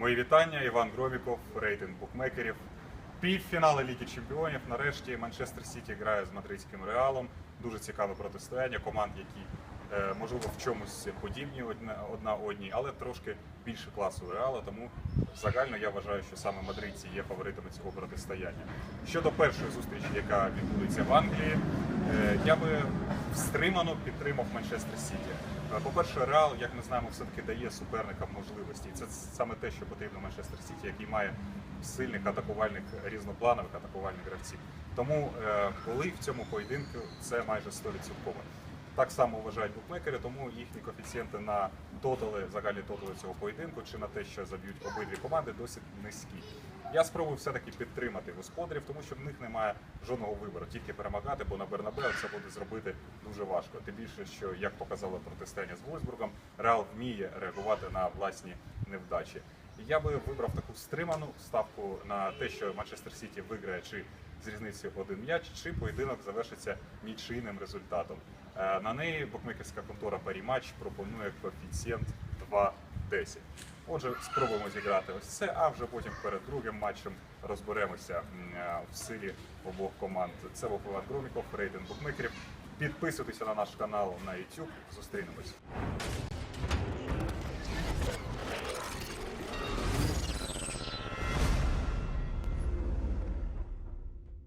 Мої вітання, Іван Громіков, рейтинг букмекерів. Півфінали Ліги Чемпіонів. Нарешті Манчестер Сіті грає з мадридським реалом. Дуже цікаве протистояння команд, які е, можливо в чомусь подібні одна, одній, але трошки більше класу реала. Тому загально я вважаю, що саме мадридці є фаворитами цього протистояння. Щодо першої зустрічі, яка відбудеться в Англії, е, я би стримано підтримав Манчестер Сіті. Е, По-перше, Реал, як ми знаємо, все-таки дає суперникам можливості. І це саме те, що потрібно Манчестер Сіті, який має сильних атакувальних різнопланових атакувальних гравців. Тому були коли в цьому поєдинку це майже 100%. Так само вважають букмекери, тому їхні коефіцієнти на тотали, загальні тотали цього поєдинку чи на те, що заб'ють обидві команди, досить низькі. Я спробую все-таки підтримати господарів, тому що в них немає жодного вибору, тільки перемагати, бо на Бернабеу це буде зробити дуже важко. Тим більше, що як показало протистояння з Вольсбургом, Реал вміє реагувати на власні невдачі. Я би вибрав таку стриману ставку на те, що Манчестер Сіті виграє чи з різницею один м'яч, чи поєдинок завершиться нічийним результатом. Е, На неї букмекерська контора Парімач пропонує коефіцієнт 2,10. Отже, спробуємо зіграти ось це, а вже потім перед другим матчем розберемося е, в силі обох команд. Це був Іван Громіков, рейтинг букмекерів. Підписуйтеся на наш канал на YouTube. Зустрінемось.